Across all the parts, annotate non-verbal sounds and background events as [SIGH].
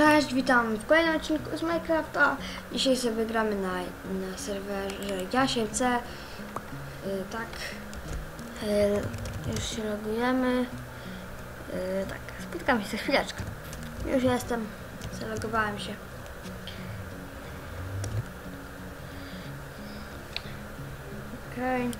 Cześć, witam w kolejnym odcinku z Minecrafta. Dzisiaj sobie gramy na, na serwerze Jasiemce. Y, tak. Y, już się logujemy. Y, tak, spotkamy się za chwileczkę. Już jestem. Zalogowałem się. Okej.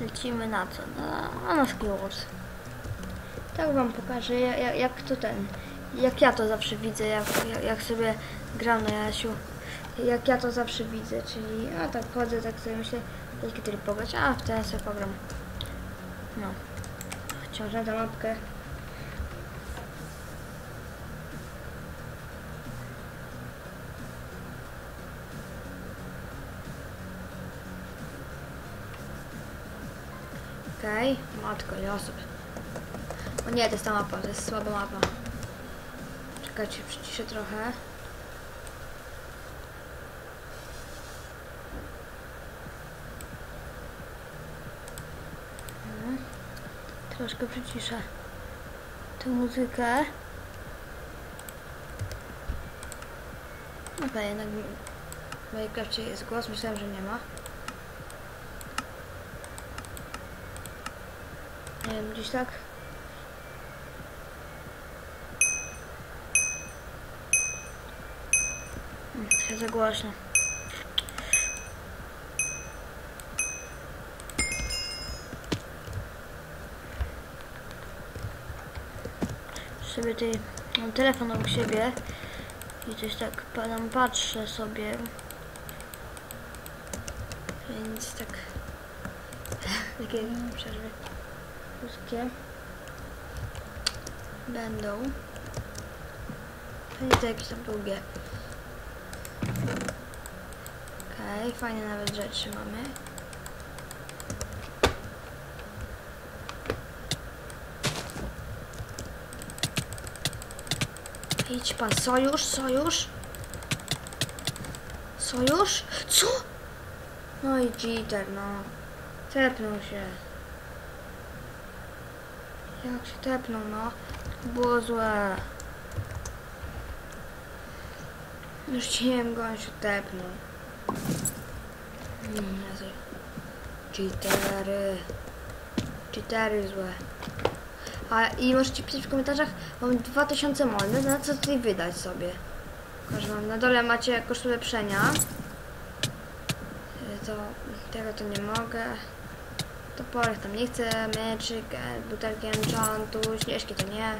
Lecimy na co? Na, na Skills. Tak wam pokażę, ja- ja- jak to ten, jak ja to zawsze widzę, jak, jak, jak sobie gram na Jasiu, jak ja to zawsze widzę, czyli a tak chodzę, tak sobie myślę, jaki tryb pograć, a w ten sobie pogram. No, ciążę tę mapkę. Okej, okay. matko, Josip. O nie, to jest ta mapa, to jest słaba mapa. Czekajcie, przyciszę trochę. Mhm. Troszkę przyciszę tę muzykę. Okej, jednak w Minecrafcie jest głos, myślałem, że nie ma. Nie wiem, gdzieś tak. Mm, Trochę za głośno. Sobie mam telefon obok siebie i coś tak tam patrzę sobie. Więc tak [LAUGHS] takie przerwy krótkie będą. Pewnie to jakieś tam długie. Okej, fajne nawet rzeczy mamy. Idź pan, sojusz, sojusz. Sojusz? Co? No i cheater, no. Tepnął się. Jak się tepnął, no. Było złe. Wiem, go on się tepnął. Cheatery. Cheatery złe. A i możecie pisać w komentarzach, mam 2000 molny, na co tutaj wydać sobie. Wam, na dole macie koszt ulepszenia. Y, To tego to nie mogę. Toporek tam nie chcę, mieczyk, e, butelki enchantu, śnieżki to nie.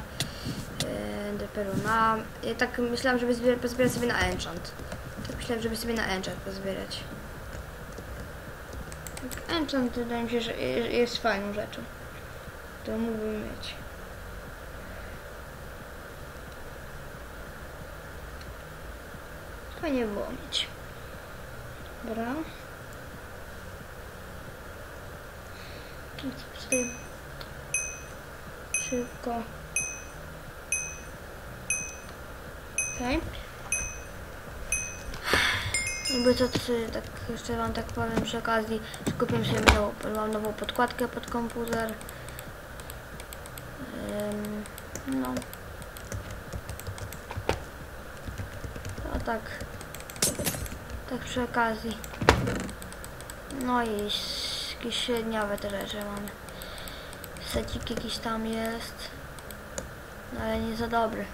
Yy, dopiero mam. Ja tak myślałam, żeby zbier- pozbierać sobie na enchant. Tak myślałam, żeby sobie na enchant pozbierać. Enchant wydaje mi się, że je- jest fajną rzeczą. To mógłbym mieć. Fajnie było mieć. Dobra. Szybko. Okej. Jakby to, sobie tak jeszcze wam tak powiem przy okazji, że kupiłem sobie nową, mam nową podkładkę pod komputer. No. A tak. Tak przy okazji. No i jakieś średniowe te rzeczy mamy. Secik jakiś tam jest. No ale nie za dobry.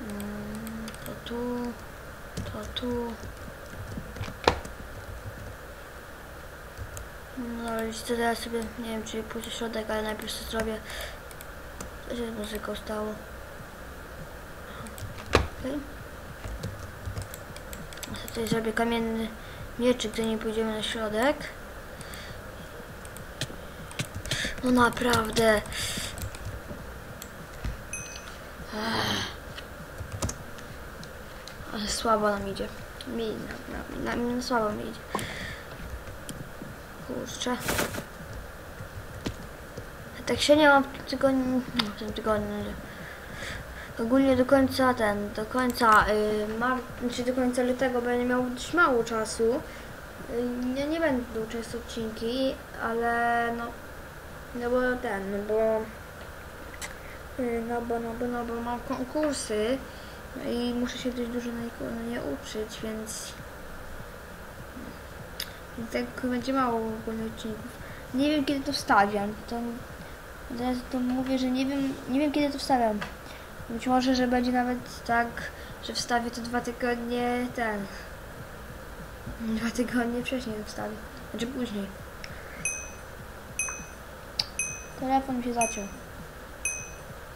Mm, To tu, to tu. No co, teraz sobie, nie wiem czy pójść w środek, ale najpierw sobie zrobię, co się z muzyką stało. Okay. Tutaj zrobię kamienny mieczyk, gdy nie pójdziemy na środek. No naprawdę. Ale słabo nam idzie. Mi, na, na, na, słabo mi idzie. Kurczę. Tak się nie mam w tym tygodniu, w tym tygodniu, ogólnie do końca ten, do końca y, czy do końca lutego będę miał dość mało czasu, Y, Ja nie będą często odcinki, ale no, no bo ten, no bo, y, no bo, no bo, no bo mam konkursy i muszę się dość dużo na nie, uczyć, więc tak będzie mało ogólnie odcinków. Nie wiem kiedy to wstawiam, to, teraz to mówię, że nie wiem, nie wiem kiedy to wstawiam. Być może, że będzie nawet tak, że wstawię to dwa tygodnie ten. Dwa tygodnie wcześniej to wstawię. Znaczy później. Telefon mi się zaciął.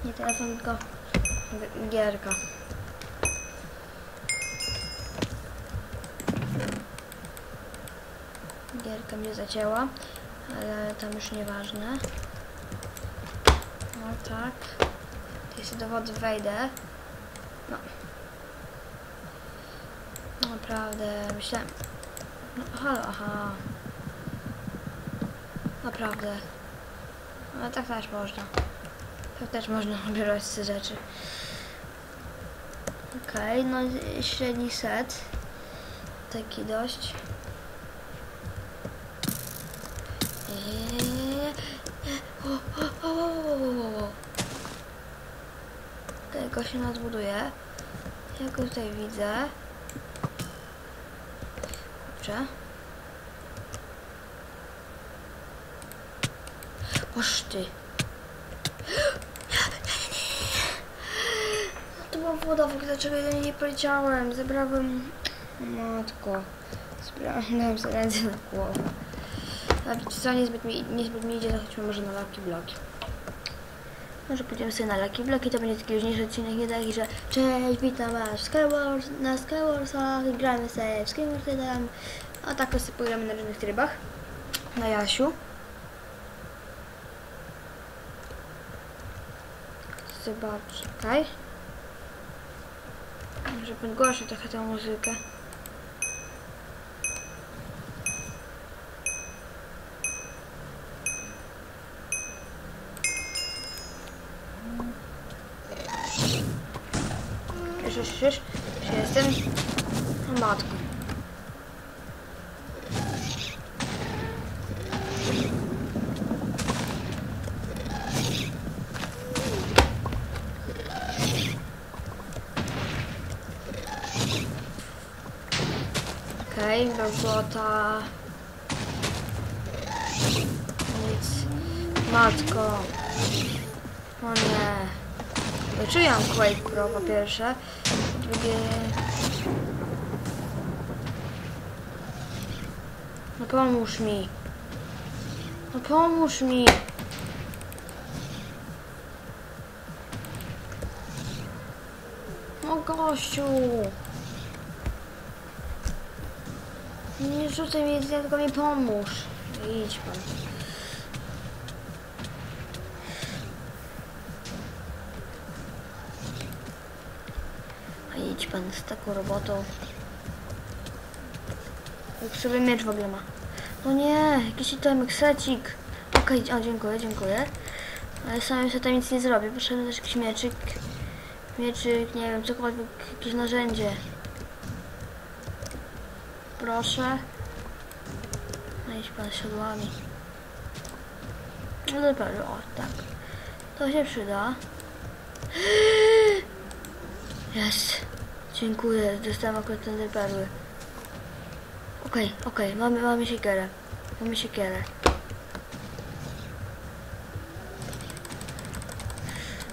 Nie telefon, tylko gierka. Gierka mnie zacięła, ale tam już nieważne. No tak. Jeśli do wody wejdę. No. Naprawdę, myślałem... No, halo, aha. Naprawdę. No tak też można. Tak też można [LAUGHS] wybierać te rzeczy. Okej, no i średni set. Taki dość. Eee, o, o, o, o, o, o, o. Tego się nadbuduje. Ja go tutaj widzę. Kurczę. Oż ty. No to była woda, w ogóle dlaczego ja nie poleciałem? Zebrałem... Matko. Zebrałem sobie ręce na głowę. A co niezbyt mi, niezbyt mi idzie, to chodźmy może na Lucky Bloki. Może pójdziemy sobie na Lucky Bloki, to będzie taki luźniejszy odcinek, nie taki, że Cześć, witam was w Skywars, na Skywarsach, gramy sobie w Skywars 1, a tak sobie pogramy na różnych trybach. Na Jasiu. Zobacz, czekaj. Może podgłoszę trochę tę muzykę. Już, już, już, już jestem. O matko. Okej, okay, robota. Nic. Matko. O nie. Czułam Quake Pro po pierwsze. Drugie... No pomóż mi. No pomóż mi. No gościu. Nie rzucaj mi tylko mi pomóż. Idź pan. Pan z taką robotą. Jak sobie miecz w ogóle ma. No nie, jakiś itemek, secik. Okej, o dziękuję, dziękuję. Ale samym setem nic nie zrobię. Potrzebny też jakiś mieczyk. Mieczyk, nie wiem, cokolwiek, jakieś narzędzie. Proszę. No idź pan siodłami. No dobra, o tak. To się przyda. [GASPS] Jest. Dziękuję, dostałem akurat perły. Okej, okej, mamy, mamy siekierę. Mamy siekierę.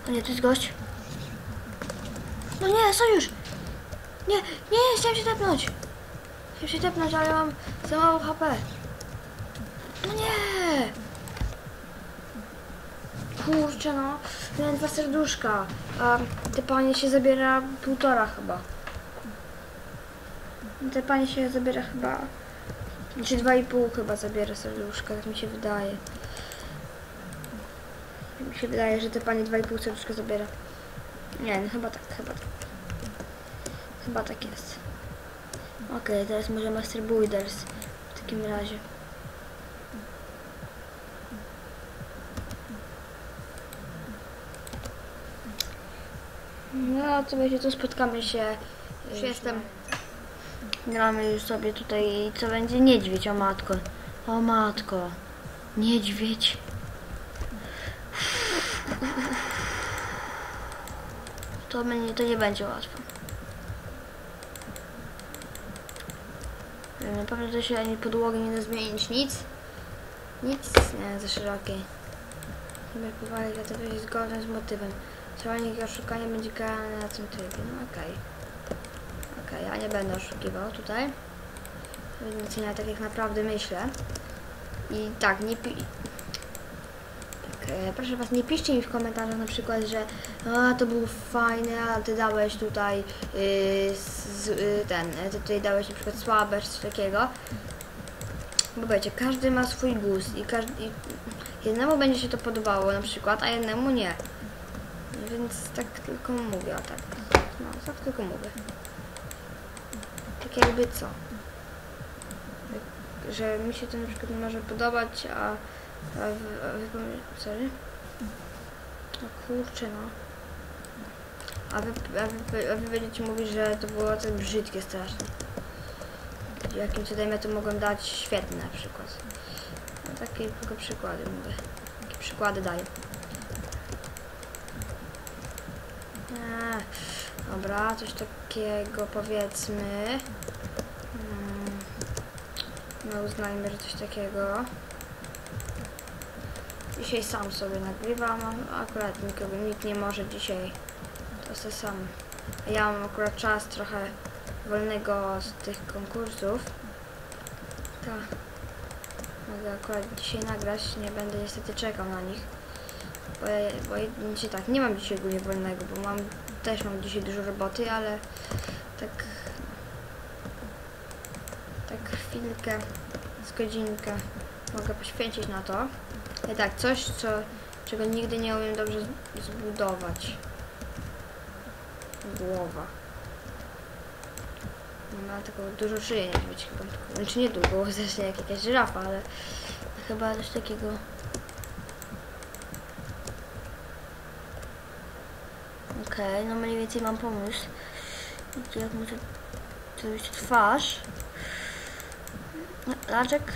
O nie, to jest gość. No nie, sojusz! Nie, nie, chciałem się tepnąć. Chciałem się tepnąć, ale mam za mało HP. No nie! Kurczę no, miałem dwa serduszka, a te panie się zabiera półtora chyba. Te panie się zabiera chyba, czy dwa i pół chyba zabiera serduszka, tak mi się wydaje. Mi się wydaje, że te panie dwa i pół serduszka zabiera. Nie, no chyba tak, chyba tak. Chyba tak jest. Okej, teraz może Master Builders w takim razie. No, to będzie tu spotkamy się. Już jestem. Gramy już sobie tutaj, co będzie? Niedźwiedź, o matko. O matko. Niedźwiedź. To, będzie, to nie będzie łatwo. Na pewno to się ani podłogi nie da zmienić, nic. Nic, nie, za szerokiej. Numer powagi gotowy jest zgodny z motywem. Działanie i oszukanie będzie karane na tym trybie. No okej. Okej, ja nie będę oszukiwał tutaj. Ja tak jak naprawdę myślę. I tak, nie pi... Tak, e, proszę was, nie piszcie mi w komentarzach na przykład, że a, to był fajny, a ty dałeś tutaj yy, z, yy, ten, e, ty tutaj dałeś na przykład słabe czy coś takiego. Bo wiecie, każdy ma swój gust i każdy... I jednemu będzie się to podobało na przykład, a jednemu nie. Więc tak tylko mówię, o tak. No, tak tylko mówię. Tak jakby co? Że mi się to na przykład może podobać, a, a, wy, a wy Sorry? No kurczę no. A wy, a, wy, a wy będziecie mówić, że to było tak brzydkie strasznie. Jakim cudem ja to mogłem dać świetne na przykład. No, takie tylko przykłady mówię. Takie przykłady daję. Dobra, coś takiego powiedzmy. Mm, No uznajmy, że coś takiego. Dzisiaj sam sobie nagrywam, akurat nikogo, nikt nie może dzisiaj. To se sam. Ja mam akurat czas trochę wolnego z tych konkursów. Tak. Mogę akurat dzisiaj nagrać, nie będę niestety czekał na nich. Dzisiaj tak, nie mam dzisiaj ogólnie wolnego, bo mam też mam dzisiaj dużo roboty, ale tak tak chwilkę, z godzinkę mogę poświęcić na to. I tak, coś, co, czego nigdy nie umiem dobrze zbudować. Głowa. Ma taką dużą szyję, nie być chyba. Znaczy nie długą, zresztą jak jakaś żyrafa, ale chyba coś takiego. Okej, no mniej więcej mam pomysł. Jak może zrobić twarz. Laczek.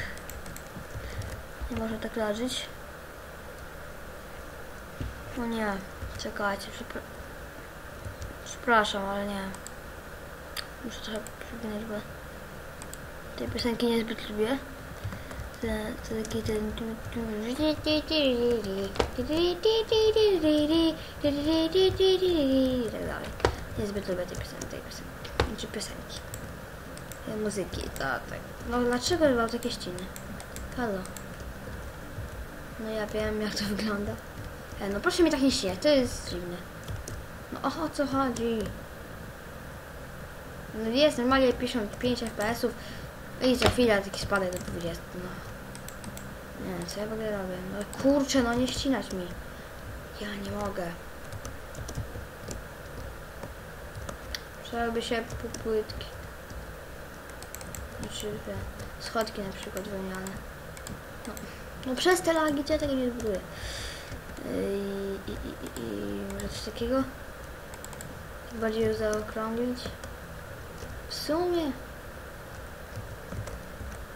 Nie może tak leżeć. No nie, czekajcie, przepra przepraszam, ale nie. Muszę trochę przypomnieć, bo tej piosenki niezbyt lubię. To, to taki ten... I tak dalej. Niezbyt lubię tej piosenki, tej piosenki. Znaczy piosenki. E, Muzyki, to tak. No dlaczego mam takie ściny? Halo. No ja wiem jak to wygląda. E, no proszę mi tak nie śnieć, to jest dziwne. No o co chodzi? No jest normalnie 55 FPS-ów i za chwilę taki spadek do 20, no. Nie wiem, co ja w ogóle robię. No kurczę, no nie ścinać mi. Ja nie mogę. Przydałyby się płytki. Znaczy schodki na przykład wymiany. No, no przez te lagi to ja tego nie zbuduję. I, i, i, i coś takiego? Bardziej zaokrąglić? W sumie.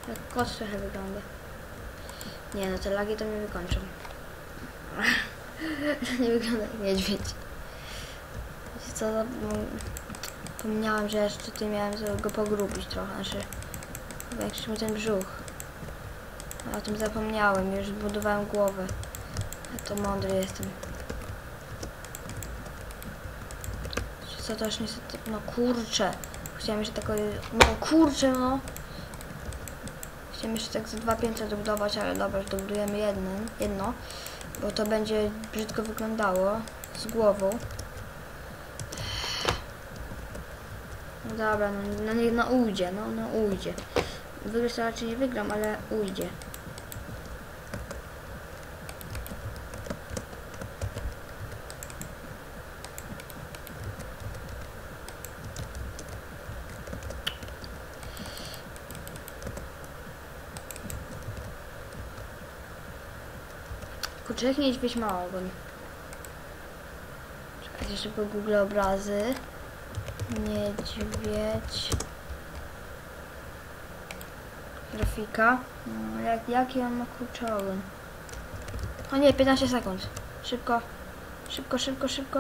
Jak kot trochę wygląda. Nie no, te lagi to mnie wykończą. to [LAUGHS] nie wygląda jak niedźwiedź. Wiecie co, no, pomniałem, że jeszcze tutaj miałem go pogrubić trochę, znaczy większy mi ten brzuch. A o tym zapomniałem, już zbudowałem głowę. Ja to mądry jestem. Co też niestety, no kurczę. Chciałem jeszcze taką, no kurczę no. Chciałem jeszcze tak za 2500 dobudować, ale dobra, dobudujemy jeden, jedno, bo to będzie brzydko wyglądało z głową. No dobra, no, no no ujdzie, no, no ujdzie. Wygrać raczej nie wygram, ale ujdzie. Koczek niedźwiedź ma ogon. Czekajcie, szybko google obrazy. Niedźwiedź. Grafika. No, jak, jaki on ma kurczę? O nie, 15 sekund. Szybko. Szybko, szybko, szybko.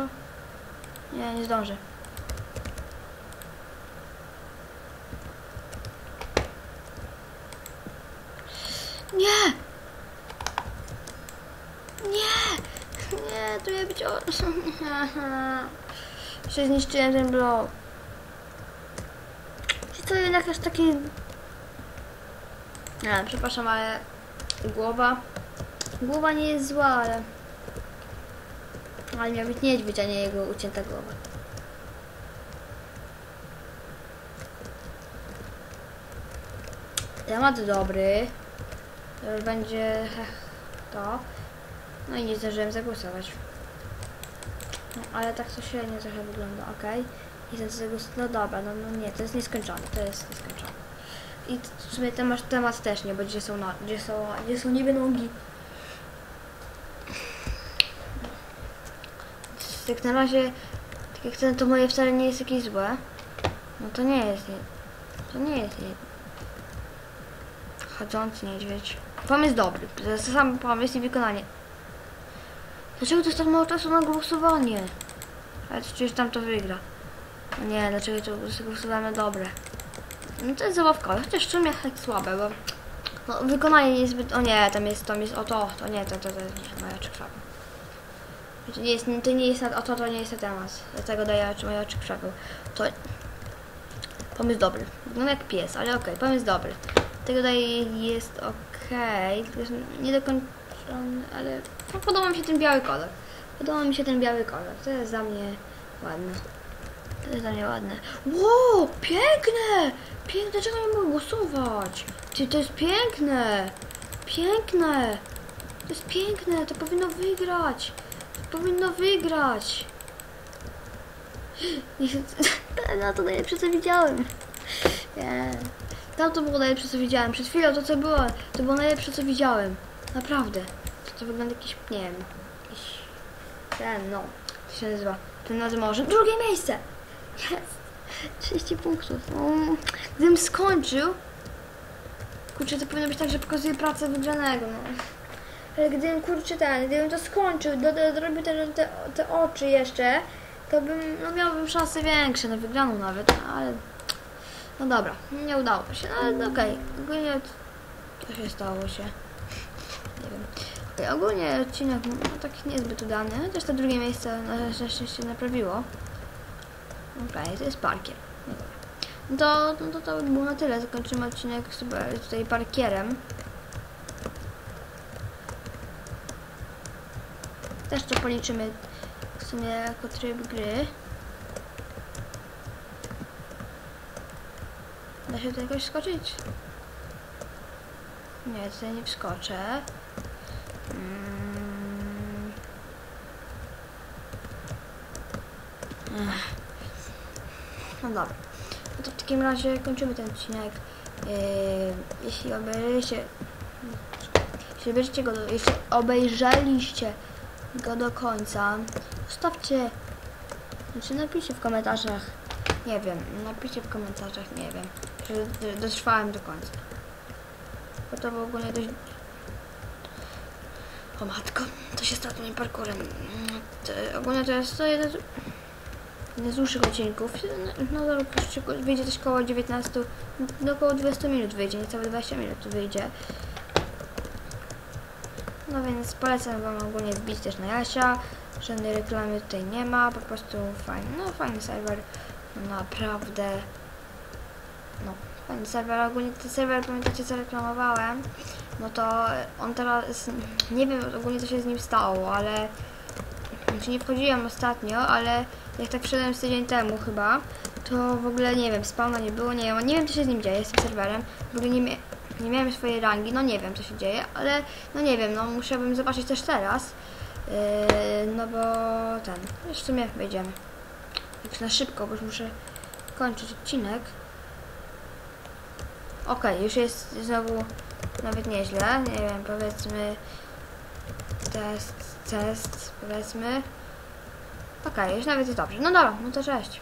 Nie, nie zdążę. O... Jeszcze zniszczyłem ten blok. Czy to jednak jest taki... Nie, przepraszam, ale głowa... Głowa nie jest zła, ale... Ale miał być niedźwiedź, a nie jego ucięta głowa. Temat dobry. To już będzie to. No i nie zdążyłem zagłosować. Ale tak to średnio trochę wygląda, ok. I ten tego, no dobra, no, no nie, to jest nieskończone, to jest nieskończone. I w sumie temat, też nie, bo gdzie są, no, gdzie są, gdzie są niby nogi. Tak na razie, tak jak ten, to moje wcale nie jest jakieś złe. No to nie jest, to nie jest nie, chodzący niedźwiedź. Pomysł dobry, sam pomysł i wykonanie. Dlaczego to jest tak mało czasu na głosowanie? Ale przecież tam to wygra. Nie, dlaczego to na dobre? No to jest zabawkowe, chociaż w sumie tak słabe, bo no, wykonanie jest zbyt... O nie, tam jest, tam jest o to, to nie, to, to, to jest nie, moja oczy krwawią. To nie jest, to nie jest, o to, to nie jest temat. Dlatego daję oczy, moje oczy krwawią. To... Pomysł dobry. No jak pies, ale okej, pomysł dobry. Tego daję jest okej, tylko jest niedokończony, ale no, podoba mi się ten biały kolor. Podoba mi się ten biały kolor. To jest za mnie ładne. To jest dla mnie ładne. Wow, piękne! Piękne, dlaczego nie mogę głosować? Czy to jest piękne? Piękne! To jest piękne, to powinno wygrać. To powinno wygrać. [GASPS] [LAUGHS] No to najlepsze co widziałem. Nie. Tam to było najlepsze co widziałem. Przed chwilą to co było, to było najlepsze co widziałem. Naprawdę. To, to wygląda jakiś, nie wiem, ten, no, to się nazywa, ten nad morzem. Drugie miejsce! Jest! 30 punktów. No, gdybym skończył, kurczę, to powinno być tak, że pokazuje pracę wygranego, no. Ale gdybym, kurczę, ten, gdybym to skończył, do, do, te, te, te oczy jeszcze, to bym, no miałbym szanse większe na wygraną nawet, ale... No dobra, nie udało się, no ale okej, ogólnie to się stało się. Nie wiem. Okej, ogólnie odcinek no, taki niezbyt udany, chociaż to drugie miejsce na szczęście naprawiło. Okej, to jest parkier. No. No to, no to to by było na tyle. Zakończymy odcinek tutaj parkierem. Też to policzymy w sumie jako tryb gry. Da się tu jakoś skoczyć? Nie, tutaj nie wskoczę. Mm. Ech. No dobra. No to w takim razie kończymy ten odcinek. Yy, jeśli obejrzycie... Jeśli go do, jeśli obejrzeliście go do końca, zostawcie... Znaczy napiszcie w komentarzach. Nie wiem, napiszcie w komentarzach, nie wiem. Że, dotrwałem do końca. Bo to w ogóle dość o matko, to się stało tym parkurem. To, ogólnie to jest to jeden z, dłuższych odcinków. No to wyjdzie coś koło 19, no około 20 minut wyjdzie, niecałe 20 minut wyjdzie. No więc polecam wam ogólnie wbić też na Jasia. Żadnej reklamy tutaj nie ma, po prostu fajny, no fajny serwer. No, naprawdę. No, fajny serwer. Ogólnie ten serwer, pamiętacie co reklamowałem? no to on teraz, nie wiem ogólnie co się z nim stało, ale znaczy nie wchodziłem ostatnio, ale jak tak wszedłem z tydzień temu chyba, to w ogóle nie wiem, spawna nie było, nie wiem, nie wiem co się z nim dzieje, z tym serwerem, w ogóle nie, mia nie miałem swojej rangi, no nie wiem co się dzieje, ale no nie wiem, no musiałbym zobaczyć też teraz, yy, no bo ten, już w sumie wejdziemy, tak na szybko, bo już muszę kończyć odcinek. Okej, już jest znowu nawet nieźle, nie wiem, powiedzmy test, test, powiedzmy. Okej, już nawet jest dobrze. No dobra, no to cześć.